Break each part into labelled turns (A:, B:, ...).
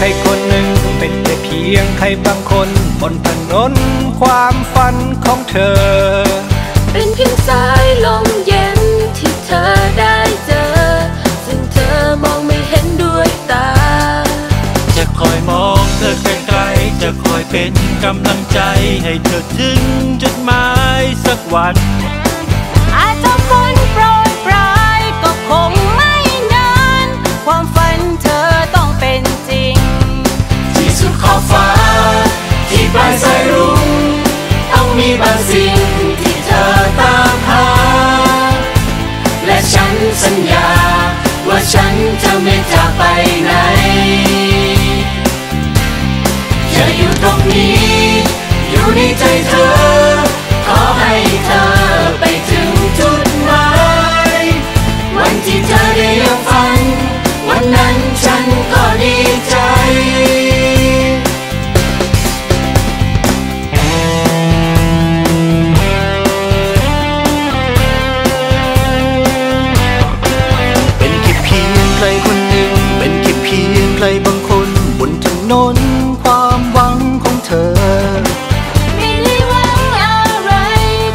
A: ใครคนหนึ่งเป็นแค่เพียงใครบางคนบนถนนความฝันของเธอ
B: เป็นเพียงสายลมเย็นที่เธอได้เจอ ซึ่งเธอมองไม่เห็นด้วยตา
C: จะคอยมองเธอไกลๆจะคอยเป็นกำลังใจให้เธอถึงจุดหมายสักวัน บางสิ่งที่เธอตามหา และฉันสัญ นน
A: ความหวังของเธอ
B: ไม่ได้หวังอะไร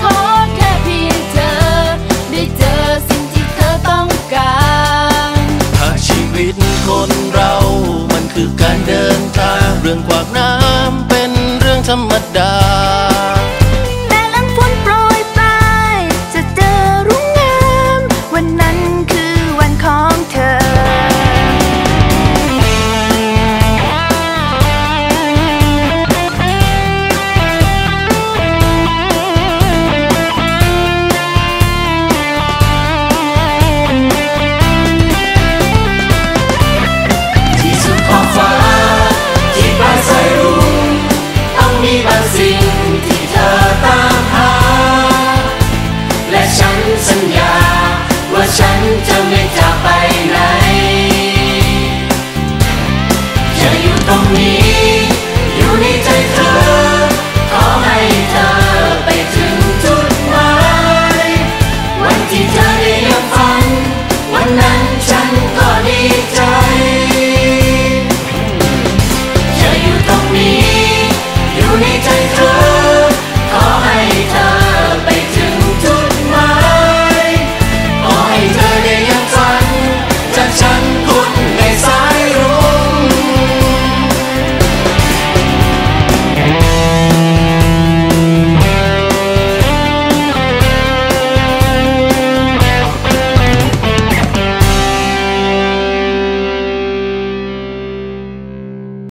B: ขอแค่เพียงเธอได้เจอสิ่งที่เธอต้องการ
C: ถ้าชีวิตคนเรามันคือการเดินทางเรื่องขวากน้ำ